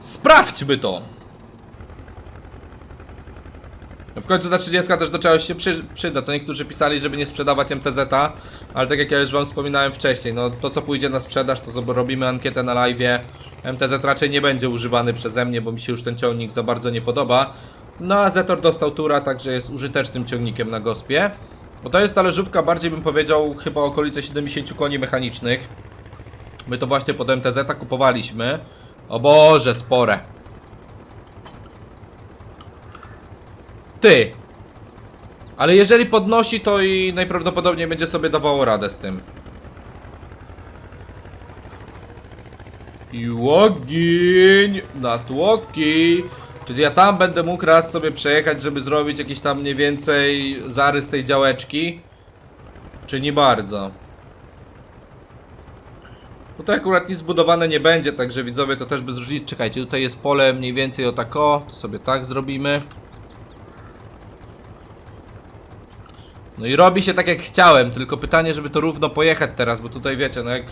Sprawdźmy to! W końcu ta 30 też do czegoś się przy, przyda, co niektórzy pisali, żeby nie sprzedawać MTZ-a, ale tak jak ja już wam wspominałem wcześniej, no to co pójdzie na sprzedaż, to robimy ankietę na live. MTZ raczej nie będzie używany przeze mnie, bo mi się już ten ciągnik za bardzo nie podoba. No a Zetor dostał tura, także jest użytecznym ciągnikiem na gospie. Bo to jest talerzówka, bardziej bym powiedział, chyba okolice 70 koni mechanicznych. My to właśnie pod MTZ kupowaliśmy. O Boże, spore. Ty. Ale jeżeli podnosi, to i najprawdopodobniej będzie sobie dawało radę z tym. I ogień na tłoki. Czyli ja tam będę mógł raz sobie przejechać, żeby zrobić jakiś tam mniej więcej zarys tej działeczki. Czy nie bardzo? Tutaj akurat nic zbudowane nie będzie, także widzowie to też bez różnicy. Czekajcie, tutaj jest pole mniej więcej o tak o, to sobie tak zrobimy. No i robi się tak jak chciałem, tylko pytanie, żeby to równo pojechać teraz, bo tutaj wiecie, no jak...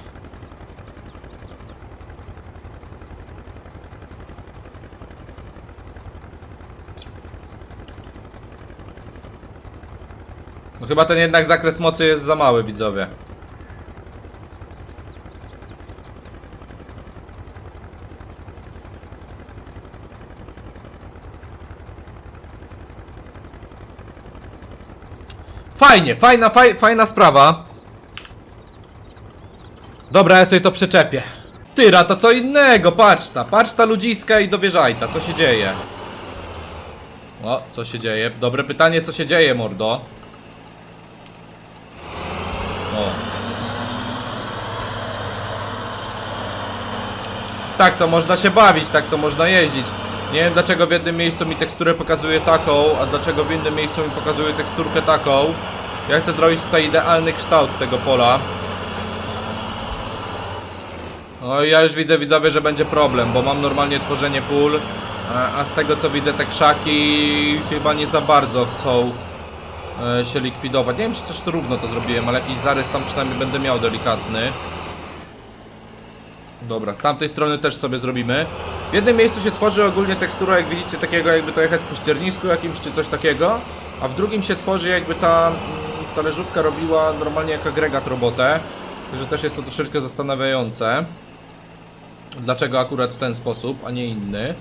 No chyba ten jednak zakres mocy jest za mały, widzowie. Fajnie, fajna, faj, fajna sprawa. Dobra, ja sobie to przyczepię. Tyra, to co innego, patrz ta, patrz ta ludziska i dowierzaj ta, co się dzieje? O, co się dzieje? Dobre pytanie, co się dzieje, mordo? O. Tak to można się bawić, tak to można jeździć. Nie wiem dlaczego w jednym miejscu mi teksturę pokazuje taką, a dlaczego w innym miejscu mi pokazuje teksturkę taką. Ja chcę zrobić tutaj idealny kształt tego pola. No ja już widzę widzowie, że będzie problem, bo mam normalnie tworzenie pól, a- a z tego co widzę te krzaki chyba nie za bardzo chcą e, się likwidować. Nie wiem czy też to równo to zrobiłem, ale jakiś zarys tam przynajmniej będę miał delikatny. Dobra, z tamtej strony też sobie zrobimy. W jednym miejscu się tworzy ogólnie tekstura, jak widzicie, takiego jakby to jechać po ściernisku jakimś czy coś takiego, a w drugim się tworzy jakby ta mm, talerzówka robiła normalnie jak agregat robotę. Także też jest to troszeczkę zastanawiające. Dlaczego akurat w ten sposób, a nie inny.